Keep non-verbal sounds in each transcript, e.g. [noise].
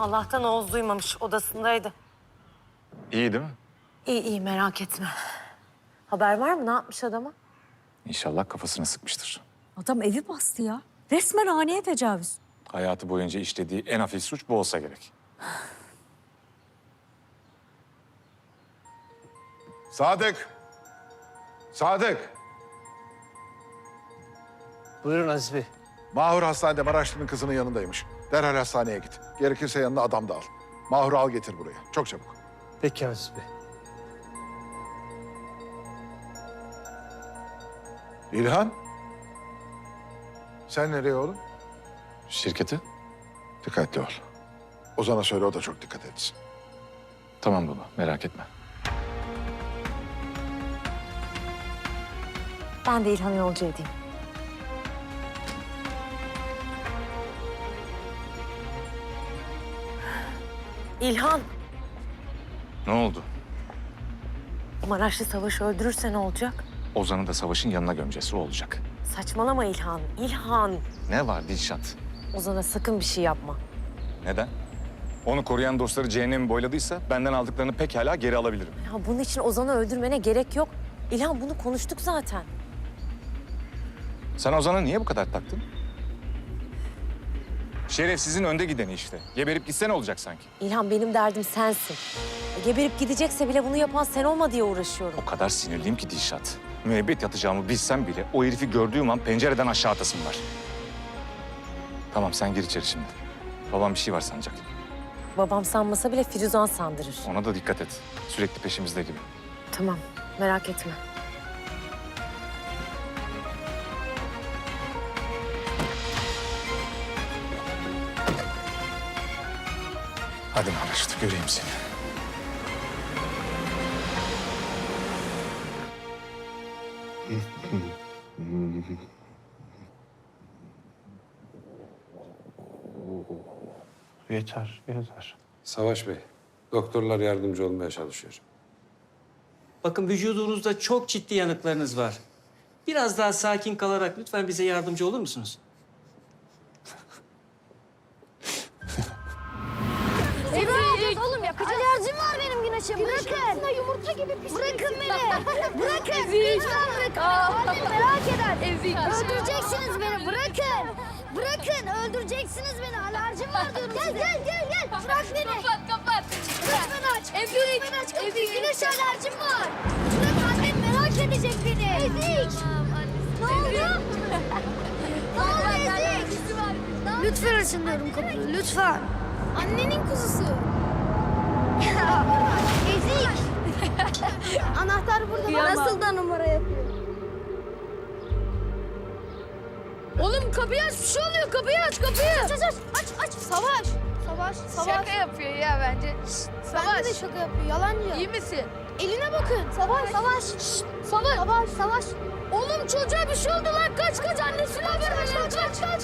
Allah'tan Oğuz duymamış. Odasındaydı. İyi değil mi? İyi iyi merak etme. Haber var mı? Ne yapmış adama? İnşallah kafasını sıkmıştır. Adam evi bastı ya. Resmen haneye tecavüz. Hayatı boyunca işlediği en hafif suç bu olsa gerek. Sadık. Sadık. Buyurun Aziz Bey. Mahur hastanede Maraşlı'nın kızının yanındaymış. Derhal hastaneye git. Gerekirse yanına adam da al. Mahur'u al getir buraya. Çok çabuk. Peki Aziz Bey. İlhan. Sen nereye oğlum? Şirketi? Dikkatli ol. Ozan'a söyle o da çok dikkat etsin. Tamam baba merak etme. Ben de İlhan'ı yolcu edeyim. İlhan, Ne oldu? Maraşlı Savaş'ı öldürürse ne olacak? Ozan'ı da savaşın yanına gömeceğiz. O olacak. Saçmalama İlhan. İlhan, Ne var Dilşat? Ozan'a sakın bir şey yapma. Neden? Onu koruyan dostları cehennemi boyladıysa benden aldıklarını pekala geri alabilirim. Ya bunun için Ozan'ı öldürmene gerek yok. İlhan bunu konuştuk zaten. Sen Ozan'a niye bu kadar taktın? Şerefsizin önde gideni işte. Geberip gitse ne olacak sanki? İlhan benim derdim sensin. Geberip gidecekse bile bunu yapan sen olma diye uğraşıyorum. O kadar sinirliyim ki Dilşat. Müebbet yatacağımı bilsem bile o herifi gördüğüm an pencereden aşağı atasım var. Tamam sen gir içeri şimdi. Babam bir şey var sanacak. Babam sanmasa bile Firuzan sandırır. Ona da dikkat et. Sürekli peşimizde gibi. Tamam, merak etme. Hadi Maraşlı göreyim seni. Yeter, yeter. Savaş Bey, doktorlar yardımcı olmaya çalışıyor. Bakın vücudunuzda çok ciddi yanıklarınız var. Biraz daha sakin kalarak lütfen bize yardımcı olur musunuz? Güneşe. Bırakın. yumurta gibi pis. Bırakın beni. [laughs] Bırakın. Lütfen bırakın. Annem merak eder. Öldüreceksiniz beni. Bırakın. Bırakın. Öldüreceksiniz beni. Alerjim var diyorum Gel gel gel gel. Bırak beni. Kapat kapat. Lütfen aç. Ezik. Lütfen aç. Ezik. Güneş alerjim var. Bırak annem merak edecek beni. Ezik. Ne oldu? Ne oldu Ezik? Lütfen açın diyorum kapıyı. Lütfen. Annenin kuzusu. Ezik. Anahtar burada. Nasıl da numara yapıyor? Oğlum kapıyı aç. Bir şey oluyor. Kapıyı aç. Kapıyı. Aç aç aç. Aç aç. Savaş. Savaş. Savaş. Şaka yapıyor ya bence. Bende de şaka yapıyor. Yalancı. İyi misin? Eline bakın. Savaş. Savaş. Şşt. Savaş. Savaş. Savaş. Oğlum çocuğa bir şey oldu lan. Kaç kaç. Annesine haber verin. Kaç kaç kaç.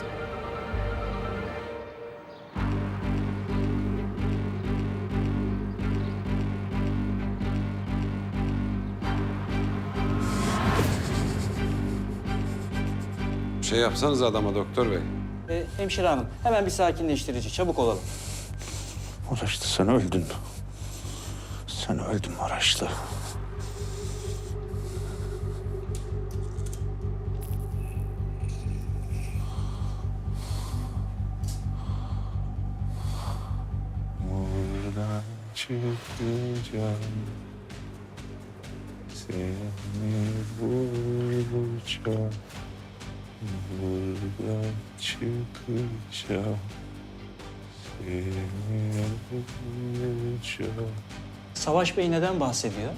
Bir şey yapsanız adama doktor bey. Ee, hemşire hanım hemen bir sakinleştirici. Çabuk olalım. Maraşlı sen öldün. Sen öldün Maraşlı. Buradan çıkacağım. Seni bulacağım. Buradan çıkacağım. Seni alacağım. Savaş Bey neden bahsediyor?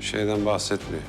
Bir şeyden bahsetmiyor.